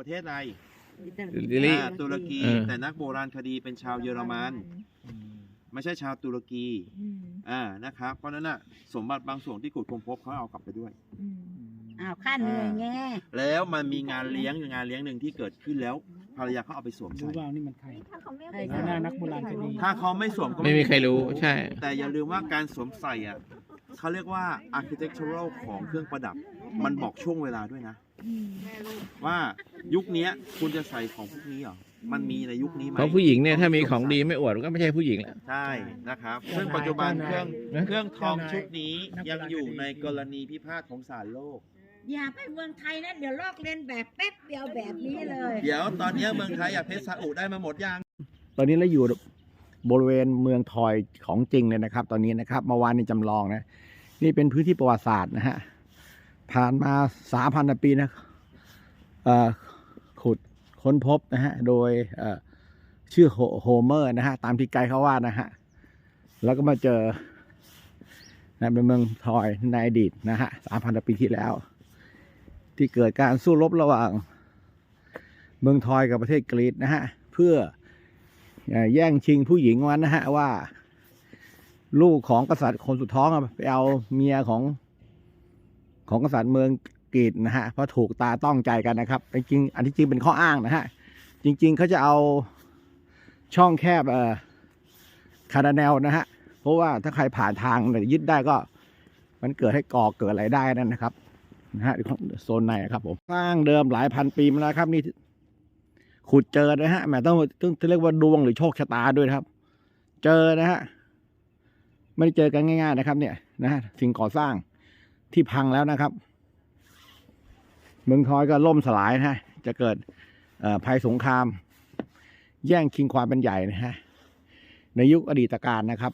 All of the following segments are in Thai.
ประเทศอะไรลิลี่ อ่าตุรกี เออ แต่นักโบราณคดีเป็นชาวเยอรมัน ไม่ใช่ชาวตุรกีอืมอ่านะครับเพราะฉะนั้นน่ะสมบัติบางส่วนที่ขุดค้นพบเขาเอากลับไปด้วย อืมอ้าวข้าเหนื่อยแง่แล้วมันมีงานเลี้ยงอยู่งานเลี้ยงหนึ่งที่เกิดขึ้นแล้วภรรยาเขาเอาไปสวมรู้ใส่ว่านี่มันใคร ถ้าเขาไม่เอาใช่ไปหน้านักโบราณคดี ถ้าเขาไม่สวมก็ไม่มีใครรู้ใช่ แต่อย่าลืมว่าการสวมใส่อะเขาเรียกว่า architectural ของเครื่องประดับ มันบอกช่วงเวลาด้วยนะอืม ว่ายุคเนี้ยคุณจะใส่ของพวกนี้เหรอ มันมีในยุคนี้ไหมเพราะผู้หญิงเนี่ยถ้ามีของดีไม่อวดก็ไม่ใช่ผู้หญิงแล้ว ใช่นะครับซึ่งปัจจุบันเครื่องนะเครื่องทองชุดนี้ยังอยู่ในกรณีพิพาทของศาลโลก อย่าไปเมืองไทยนะเดี๋ยวลอกเลียนแบบแป๊บเดียวแบบนี้เลย เดี๋ยวตอนเนี้ยเมืองไทยอะเพชรซาอุได้มาหมดยัง ตอนนี้เราอยู่บริเวณเมืองทอยของจริงเลยนะครับ ตอนนี้นะครับเมื่อวานนี้จำลองนะ นี่เป็นพื้นที่ประวัติศาสตร์นะฮะ ผ่านมาสามพันปีนะขุดค้นพบนะฮะ โดยชื่อโฮเมอร์นะฮะ ตามที่ไกด์เขาว่านะฮะ แล้วก็มาเจอนะเป็นเมืองทอยในอดีตนะฮะสามพันปีที่แล้ว ที่เกิดการสู้รบระหว่าง เมืองทอยกับประเทศกรีซนะฮะ เพื่อแย่งชิงผู้หญิงวันนะฮะว่า ลูกของกษัตริย์คนสุดท้องไปเอาเมียของ ของกษัตริย์เมืองกรีซนะฮะเพราะถูกตาต้องใจกันนะครับจริงอันที่จริงเป็นข้ออ้างนะฮะจริง ๆเขาจะเอาช่องแคบเอ่อคาราแนลนะฮะเพราะว่าถ้าใครผ่านทางเนี่ยึดได้ก็มันเกิดให้ก่อเกิดอะไรได้นั่นนะครับนะฮะโซนในครับผมสร้างเดิมหลายพันปีมาแล้วครับนี่ขุดเจอนะฮะแหมต้องต้องต้องเรียกว่าดวงหรือโชคชะตาด้วยครับ เจอนะฮะไม่ได้เจอกันง่าย ๆนะครับ เนี่ยนะฮะสิ่งก่อสร้าง ที่พังแล้วนะครับ เมืองทอยก็ล่มสลายนะฮะ จะเกิดภัยสงคราม แย่งชิงความเป็นใหญ่นะฮะ ในยุคอดีตการนะครับ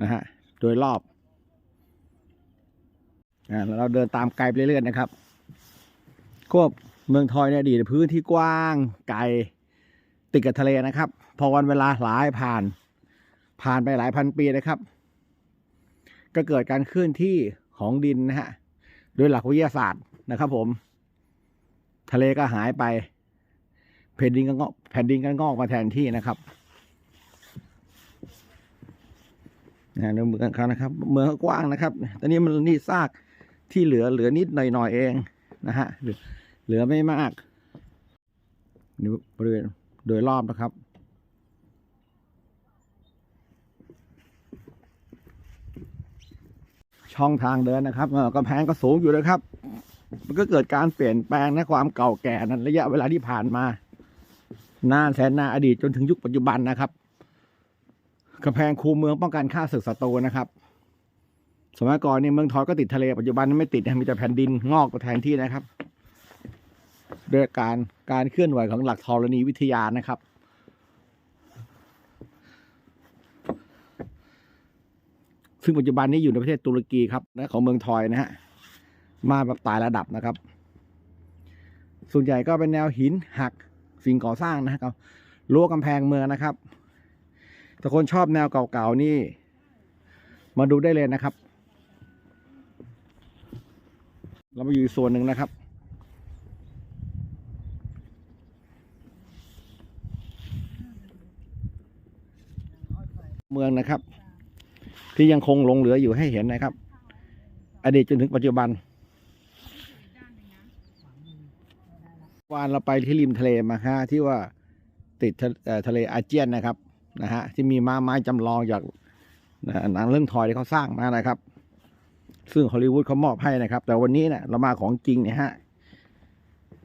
นะฮะ โดยรอบอ่าเราเดินตามไกลไปเรื่อยๆนะครับควบเมืองทอยในอดีตพื้นที่กว้างไกลติดกับทะเลนะครับ พอวันเวลาหลายผ่าน ผ่านไปหลายพันปีนะครับ ก็เกิดการเคลื่อนที่ของดินนะฮะโดยหลักวิทยาศาสตร์นะครับ ผม ทะเลก็หายไปแผ่นดินก็งอกแผ่นดินก็งอกมาแทนที่นะครับนะในเมืองเขานะครับ เมืองกว้างนะครับ ตอนนี้มันนี่ซากที่เหลือเหลือนิดหน่อยๆเองนะฮะเหลือไม่มากนี่บริเวณโดยรอบนะครับ ช่องทางเดินนะครับเอ่อกำแพงก็สูงอยู่นะครับ มันก็เกิดการเปลี่ยนแปลงนะความเก่าแก่นั้นระยะเวลาที่ผ่านมานานแสนนานอดีตจนถึงยุคปัจจุบันนะครับกำแพงคูเมืองป้องกันฆ่าศึกศัตรูนะครับ สมัยก่อนเนี่ยเมืองทอยก็ติดทะเลปัจจุบันไม่ติดนะมีแต่แผ่นดินงอกมาแทนที่นะครับด้วยการการเคลื่อนไหวของหลักธรณีวิทยานะครับ ซึ่งปัจจุบันนี้อยู่ในประเทศตุรกีครับและของเมืองทอยนะฮะมาแบบตายระดับนะครับ ส่วนใหญ่ก็เป็นแนวหินหักสิ่งก่อสร้างนะครับรั้วกำแพงเมืองนะครับถ้าคนชอบแนวเก่าๆนี่ มาดูได้เลยนะครับ เรามาอยู่ส่วนหนึ่งนะครับเมืองนะครับ ที่ยังคงหลงเหลืออยู่ให้เห็นนะครับ อดีตจนถึงปัจจุบันวานเราไปที่ริมทะเลมาฮะที่ว่าติดทะเลอาเจียนนะครับนะฮะที่มีม้าไม้จำลองจากหนังเรื่องทอยที่เขาสร้างมานะครับ ซึ่งฮอลลีวูดเขามอบให้นะครับ แต่วันนี้เนี่ยเรามาของจริงเนี่ยฮะ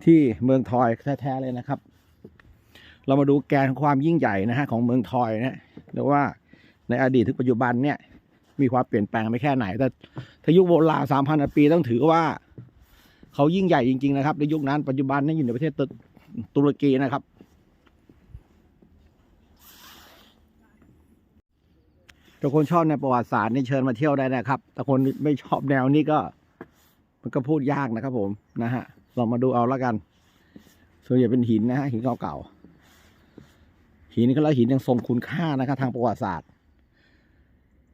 ที่เมืองทอยแท้ๆเลยนะครับ เรามาดูแกนความยิ่งใหญ่นะฮะของเมืองทอยนะหรือว่าในอดีตถึงปัจจุบันเนี่ย มีความเปลี่ยนแปลงไปแค่ไหน แต่ถ้ายุคโบราณสามพันปีต้องถือว่า เขายิ่งใหญ่จริง ๆ นะครับ ในยุคนั้นปัจจุบันนี่อยู่ในประเทศตุตุรกีนะครับ ถ้าคนชอบในประวัติศาสตร์นี่เชิญมาเที่ยวได้นะครับ แต่คนไม่ชอบแนวนี้ก็ มันก็พูดยากนะครับ ผมนะฮะลองมาดูเอาล้วกัน ส่วนใหญ่เป็นหินนะฮะหินเก่าๆหินก็แล้วหินยังทรงคุณค่านะครับ ทางประวัติศาสตร์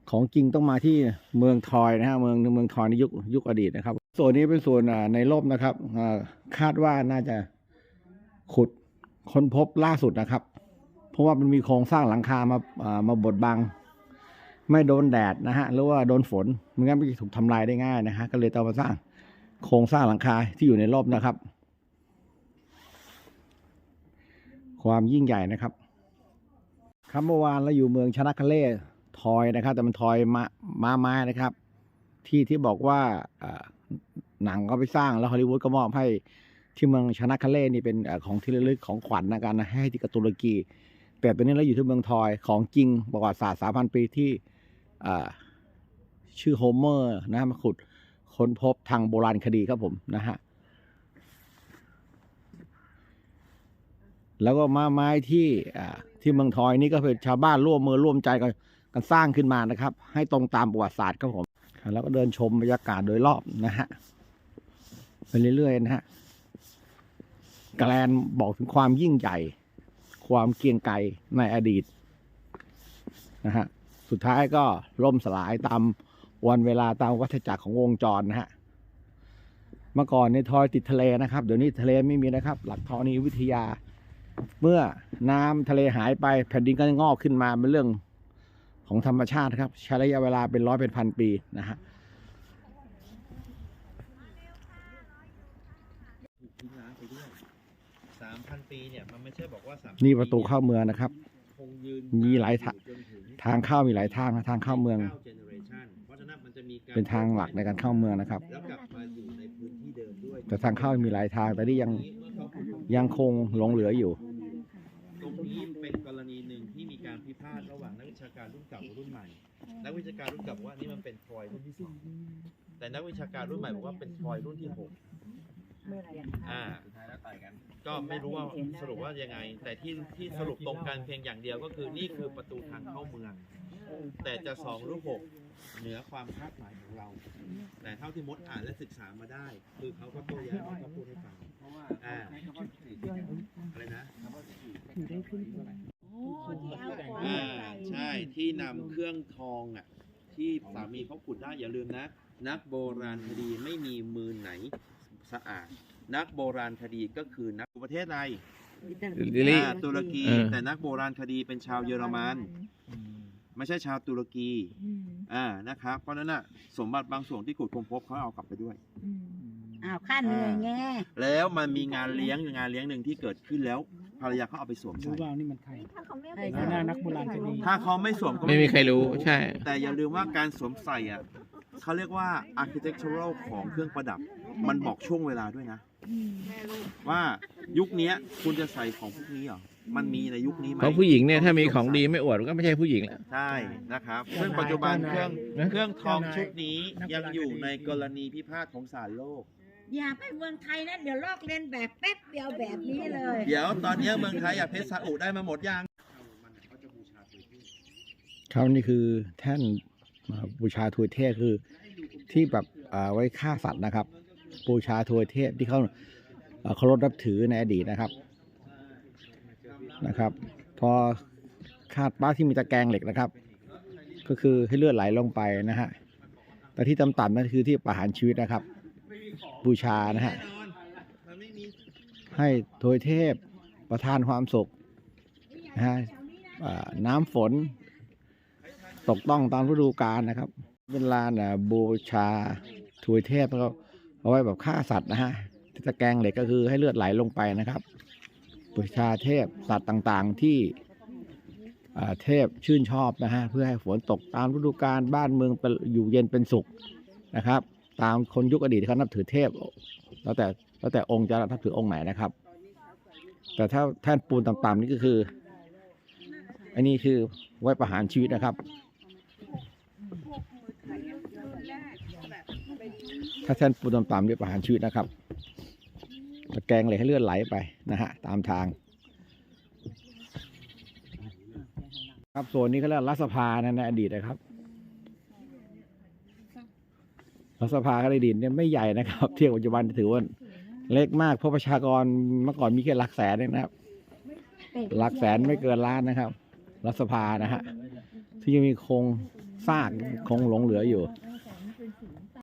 ของจริงต้องมาที่เมืองทอยนะฮะเมืองเมืองทอยในยุคยุคอดีตนะครับ ส่วนนี้เป็นส่วนในร่มนะครับคาดว่าน่าจะขุดค้นพบล่าสุดนะครับ เพราะว่ามันมีโครงสร้างหลังคามาามาบดบัง ไม่โดนแดดนะฮะหรือว่าโดนฝนมันงั้นมันจะถูกทำลายได้ง่ายนะฮะก็เลยต้องมาสร้างโครงสร้างหลังคาที่อยู่ในร่มนะครับ ความยิ่งใหญ่นะครับครับเมื่อวานเราอยู่เมืองชนะคาเล่ อยนะครับ แต่มันทอยมามาไม้นะครับ ที่ที่บอกว่าหนังก็ไปสร้างแล้วฮอลลีวูดก็มอบให้ที่เมืองชนะคาเล่นี่เป็นอของที่ระลึกของขวัญนะกันนะให้ที่กตุรกี แต่ตอนนี้เราอยู่ที่เมืองทอยของจริงประวัติศาสตร์สามพันปีที่ชื่อโฮเมอร์นะมาขุดค้นพบทางโบราณคดีครับผมนะฮะแล้วก็ม้ไม้ที่ที่เมืองทอยนี่ก็เป็นชาวบ้านร่วมมือร่วมใจกัน กันสร้างขึ้นมานะครับ ให้ตรงตามประวัติศาสตร์ครับผมแล้วก็เดินชมบรรยากาศโดยรอบนะฮะไปเรื่อยๆนะฮะแกลนบอกถึงความยิ่งใหญ่ ความเกียงไกรในอดีตนะฮะสุดท้ายก็ล่มสลายตามวันเวลาตามวัฏจักรของวงจรนะฮะเมื่อก่อนในทอยติดทะเลนะครับ เดี๋ยวนี้ทะเลไม่มีนะครับ หลักธรณีวิทยา เมื่อน้ำทะเลหายไปแผ่นดินก็งอกขึ้นมาเป็นเรื่อง ของธรรมชาติครับ ใช้ระยะเวลาเป็นร้อยเป็นพันปีนะฮะถูกทิ้งร้างไปด้วยสามพันปีเนี่ยมันไม่ใช่บอกว่าสามนี่ประตูเข้าเมืองนะครับ คงยืนมีหลายทางจนถึงทางเข้ามีหลายทางนะทางเข้าเมือง ก้ generation เพราะฉะนั้นมันจะมีกรเป็นทางหลักในการเข้าเมืองนะครับ แล้วกลับมาอยู่ในพื้นที่เดิมด้วยแต่ทางเข้ามีหลายทางแต่นี่ยังเมื่อเขาขุดยังคงหลงเหลืออยู่ ตรงนี้เป็นกรณีหนึ่งที่มี การพิพาทระหว่างนักวิชาการรุ่นเก่ากับรุ่นใหม่ นักวิชาการรุ่นเก่าบอกว่านี่มันเป็นทรอยรุ่นที่สองแต่นักวิชาการรุ่นใหม่บอกว่าเป็นทรอยรุ่นที่หกอ่าก็ไม่รู้ว่าสรุปว่ายังไง แต่ที่ที่สรุปตรงกันเพียงอย่างเดียวก็คือนี่คือประตูทางเข้าเมือง แต่จะสองหรือหกเหนือความคาดหมายของเรา แต่เท่าที่มดอ่านและศึกษามาได้ คือเขาก็โต้แย้งเขาก็พูดให้ฟังอ่าอะไรนะโอ้ ที่เอาของอ่าใส่ใช่ที่นำเครื่องทองอะที่สามีเขาขุดได้อย่าลืมนะ นักโบราณคดีไม่มีมือไหนสะอาด นักโบราณคดีก็คือนักประเทศอะไรลิลี่ อ่าตุรกีเออ แต่นักโบราณคดีเป็นชาวเยอรมัน ไม่ใช่ชาวตุรกีอืมอ่านะครับเพราะฉะนั้นน่ะสมบัติบางส่วนที่ขุดค้นพบเขาเอากลับไปด้วย อืมอ้าวข้าเหนื่อยไงแล้วมันมีงานเลี้ยงงานเลี้ยงหนึ่งที่เกิดขึ้นแล้วภ รรยาเขาเอาไปสวมรู้ใส่ว่านี่มันใครไอ้หน้านักโบราณคดีถ้าเขาไม่สวมก็ไม่มีใครรู้ใช่ แต่อย่าลืมว่าการสวมใส่อะเขาเรียกว่า architectural ของเครื่องประดับ มันบอกช่วงเวลาด้วยนะอืมว่ายุคเนี้ยคุณจะใส่ของพวกนี้เหรอมันมีในยุคนี้ไหมเพราะผู้หญิงเนี่ยถ้ามีของดีไม่อวดก็ไม่ใช่ผู้หญิงแล้ว ใช่นะครับซึ่งปัจจุบันเครื่องนะเครื่องทองชุดนี้ยังอยู่ในกรณีพิพาทของศาลโลก อย่าไปเมืองไทยนะเดี๋ยวลอกเลียนแบบแป๊บเดียวแบบนี้เลยเดี๋ยวตอนเนี้ยเมืองไทยอะเพชรซาอุได้มาหมดยังเขานี่คือแท่นอ่าบูชาทวยเทพคือที่แบบอ่าไว้ฆ่าสัตว์นะครับ บูชาทวยเทพที่เขาอ่าเคารพนับถือในอดีตนะครับนะครับ พอคาดป้าที่มีตะแกรงเหล็กนะครับ ก็คือให้เลือดไหลลงไปนะฮะแต่ที่ต่ำๆนั่นคือที่ประหารชีวิตนะครับ บูชานะฮะแน่นอนมันไม่มีให้ทวยเทพประทานความสุขนะฮะอ่าน้ำฝน ตกต้องตามฤดูกาลนะครับเป็นลานอะบูชาถวยเทพแล้วก็เอาไว้แบบฆ่าสัตว์นะฮะที่ตะแกรงเหล็กก็คือให้เลือดไหลลงไปนะครับ บูชาเทพสัตว์ต่างๆที่อ่าเทพชื่นชอบนะฮะเพื่อให้ฝนตกตามฤดูกาลบ้านเมืองเป็นอยู่เย็นเป็นสุขนะครับ ตามคนยุคอดีตที่เขานับถือเทพ แล้วแต่แล้วแต่องค์จะนับถือองค์ไหนนะครับ แต่ถ้าแท่นปูนต่ำๆนี่ก็คืออันนี้คือไว้ประหารชีวิตนะครับ ถ้าแท่นปูนต่ำๆนี่ประหารชีวิตนะครับตะแกรงเลยให้เลือดไหลไปนะฮะตามทาง ครับส่วนนี้เขาเรียกรัฐสภานะในอดีตนะครับ รัฐสภาก็ได้ดินเนี่ยไม่ใหญ่นะครับ เทียบกับปัจจุบันถือว่าเล็กมากเพราะประชากรเมื่อก่อนมีแค่หลักแสนเองนะครับ หลักแสนไม่เกินล้านนะครับรัฐสภานะฮะที่ยังมีโครงซากคงหลงเหลืออยู่เอ